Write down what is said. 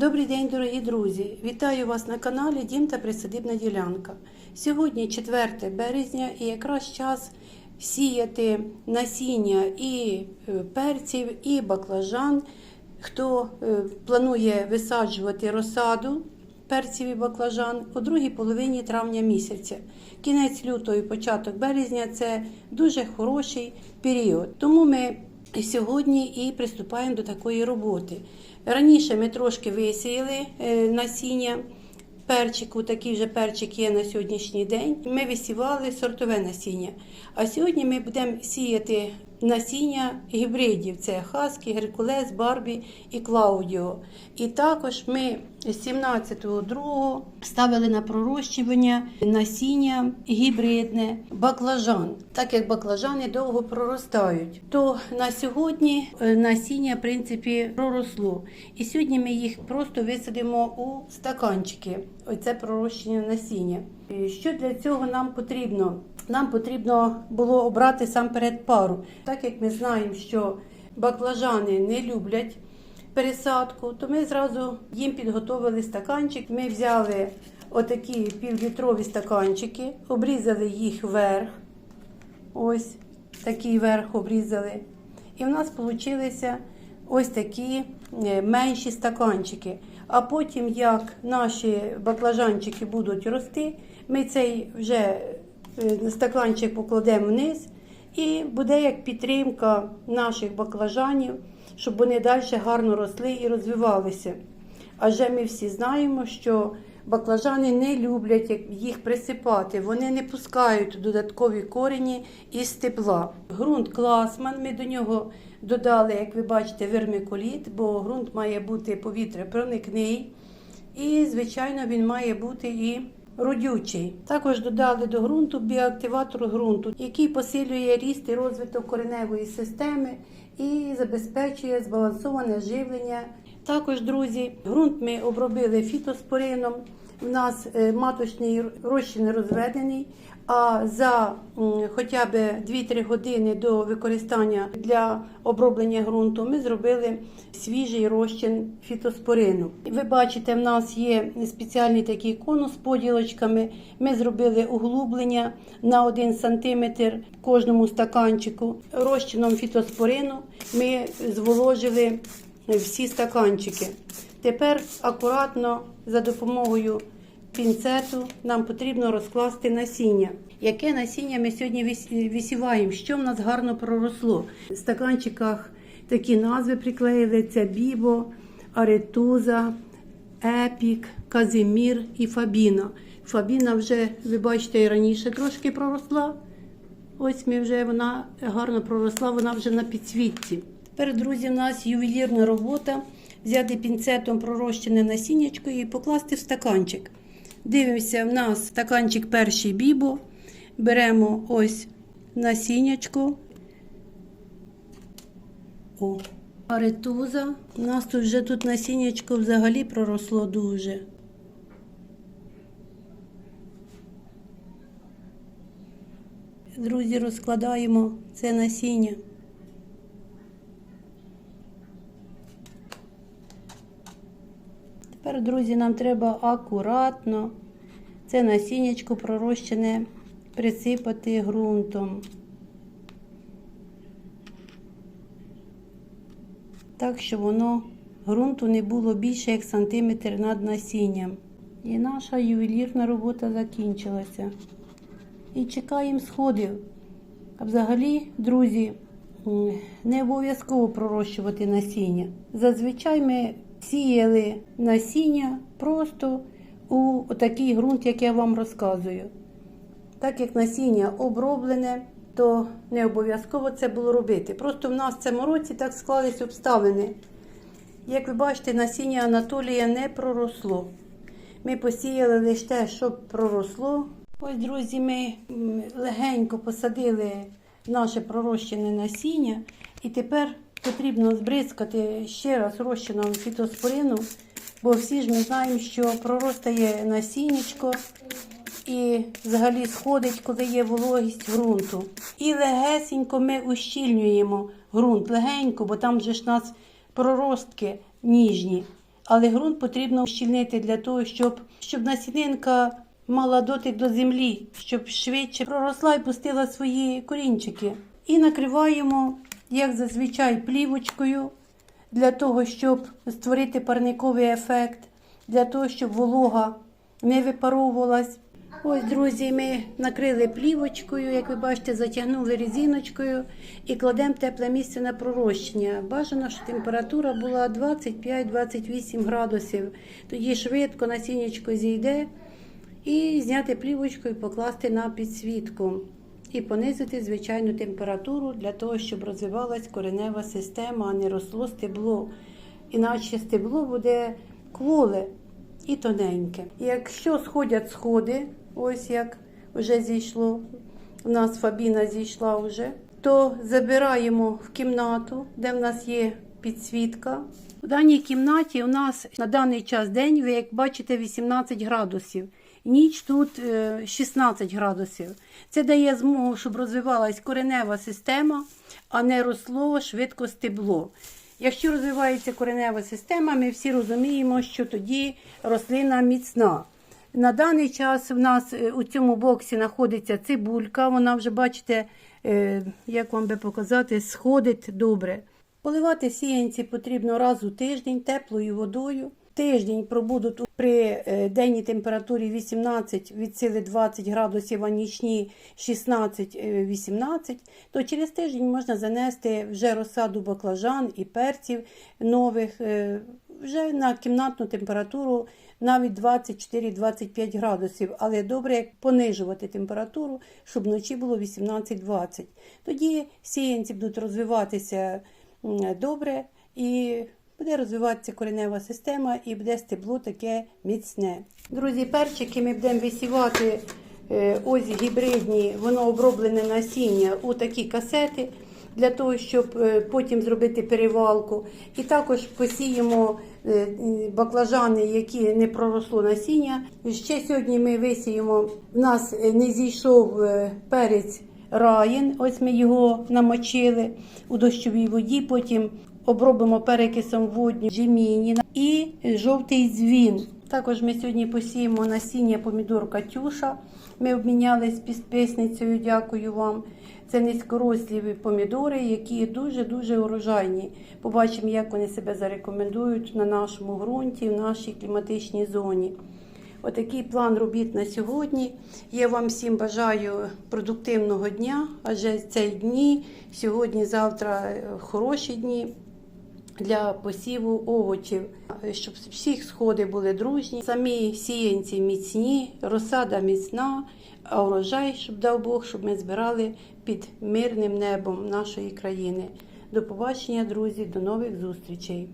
Добрий день, дорогі друзі! Вітаю вас на каналі Дім та Присадибна ділянка. Сьогодні 4 березня і якраз час сіяти насіння і е, перців, і баклажан. Хто е, планує висаджувати розсаду перців і баклажан у другій половині травня місяця. Кінець лютого і початок березня це дуже хороший період. Тому ми сьогодні і приступаємо до такої роботи. Раніше ми трошки висіяли е, насіння перчику, такий вже перчик є на сьогоднішній день. Ми висівали сортове насіння. А сьогодні ми будемо сіяти насіння гібридів: це Хаскі, Геркулес, Барбі і Клаудіо. І також ми 17.02 ставили на пророщування насіння гібридне, баклажан. Так як баклажани довго проростають, то на сьогодні е, насіння в принципі проросло. І сьогодні ми їх просто висадимо у стаканчики. Оце пророщення насіння. Що для цього нам потрібно? Нам потрібно було обрати сам перед пару, так як ми знаємо, що баклажани не люблять пересадку, то ми зразу їм підготовили стаканчик. Ми взяли отакі півлітрові стаканчики, обрізали їх вверх. Ось такий верх обрізали. І в нас вийшли ось такі е, менші стаканчики. А потім, як наші баклажанчики будуть рости, ми цей вже е, стаканчик покладемо вниз, і буде як підтримка наших баклажанів, щоб вони далі гарно росли і розвивалися. Адже ми всі знаємо, що баклажани не люблять їх присипати, вони не пускають додаткові корені із тепла. Грунт класман, ми до нього додали, як ви бачите, вермикуліт, бо ґрунт має бути повітря проникний. І, звичайно, він має бути і родючий. Також додали до ґрунту біоактиватор ґрунту, який посилює ріст і розвиток кореневої системи і забезпечує збалансоване живлення. Також, друзі, ґрунт ми обробили фітоспорином. У нас е, маточний розчин розведений, а за хоча б 2-3 години до використання для оброблення ґрунту ми зробили свіжий розчин фітоспорину. Ви бачите, в нас є спеціальний такий конус з поділочками. Ми зробили углублення на 1 см кожному стаканчику. Розчином фітоспорину ми зволожили всі стаканчики. Тепер акуратно за допомогою пінцету нам потрібно розкласти насіння. Яке насіння ми сьогодні висіваємо? Що в нас гарно проросло? В стаканчиках такі назви приклеїли: це Бібо, Аретуза, Епік, Казимір і Фабіна. Фабіна вже, ви бачите, і раніше трошки проросла. Ось ми вже вона гарно проросла, вона вже на підсвітці. Тепер, друзі, у нас ювелірна робота. Взяти пінцетом пророщене насіннячко і покласти в стаканчик. Дивимося, в нас стаканчик перший бібо. Беремо ось насіннячко. О, аретуза. У нас тут вже тут насіннячко взагалі проросло дуже. Друзі, розкладаємо це насіння. Тепер, друзі, нам треба акуратно це насіннячко пророщене присипати ґрунтом. Так, щоб воно ґрунту не було більше як сантиметр над насінням. І наша ювелірна робота закінчилася. І чекаємо сходів. А взагалі, друзі, не обов'язково пророщувати насіння. Зазвичай ми сіяли насіння просто у такий ґрунт, як я вам розказую. Так як насіння оброблене, то не обов'язково це було робити. Просто в нас в цьому році так склались обставини. Як ви бачите, насіння Анатолія не проросло. Ми посіяли лише те, що проросло. Ось, друзі, ми легенько посадили наше пророщене насіння, і тепер потрібно збризкати ще раз розчином фітоспорину, бо всі ж ми знаємо, що проростає насіннячко і взагалі сходить, коли є вологість ґрунту. І легесенько ми ущільнюємо ґрунт, легенько, бо там же ж нас проростки ніжні. але ґрунт потрібно щільнити для того, щоб, щоб насінинка мала дотик до землі, щоб швидше проросла і пустила свої корінчики. І накриваємо, як зазвичай, плівочкою для того, щоб створити парниковий ефект, для того, щоб волога не випаровувалась. Ось, друзі, ми накрили плівочкою, як ви бачите, затягнули резиночкою і кладемо тепле місце на пророщення. Бажано, щоб температура була 25-28 градусів. Тоді швидко насіннячко зійде і зняти плівочку і покласти на підсвітку. І понизити звичайну температуру для того, щоб розвивалась коренева система, а не росло стебло. Іначе стебло буде кволе і тоненьке. Якщо сходять сходи, ось як вже зійшло, у нас фабіна зійшла вже, то забираємо в кімнату, де в нас є підсвітка. В даній кімнаті у нас на даний час день, ви як бачите, 18 градусів. Ніч тут е, 16 градусів. Це дає змогу, щоб розвивалась коренева система, а не росло швидко стебло. Якщо розвивається коренева система, ми всі розуміємо, що тоді рослина міцна. На даний час в нас е, у цьому боксі знаходиться цибулька. Вона вже, бачите, е, як вам би показати, сходить добре. Поливати сіянці потрібно раз у тиждень теплою водою. Тиждень пробудуть при е, денній температурі 18 від сили 20 градусів, а нічні 16-18, то через тиждень можна занести вже розсаду баклажан і перців нових е, вже на кімнатну температуру навіть 24-25 градусів. Але добре як понижувати температуру, щоб вночі було 18-20. Тоді сіянці будуть розвиватися добре і буде розвиватися коренева система і буде стебло таке міцне. Друзі, перчики ми будемо висівати е, ось гібридні, воно оброблене насіння у такі касети. Для того, щоб е, потім зробити перевалку. І також посіємо е, баклажани, які не проросло насіння. Ще сьогодні ми висіємо. У нас не зійшов перець раїн, ось ми його намочили у дощовій воді. Потім обробимо перекисом водню жеміні і жовтий дзвін. Також ми сьогодні посіємо насіння помідор Катюша. Ми обмінялись підписницею, дякую вам. Це низькорослі помідори, які дуже-дуже урожайні. Побачимо, як вони себе зарекомендують на нашому ґрунті, в нашій кліматичній зоні. Отакий план робіт на сьогодні. Я вам всім бажаю продуктивного дня, адже цей дні, сьогодні, завтра е, хороші дні для посіву овочів, щоб всі сходи були дружні, самі сіянці міцні, розсада міцна, а урожай, щоб дав Бог, щоб ми збирали під мирним небом нашої країни. До побачення, друзі, до нових зустрічей.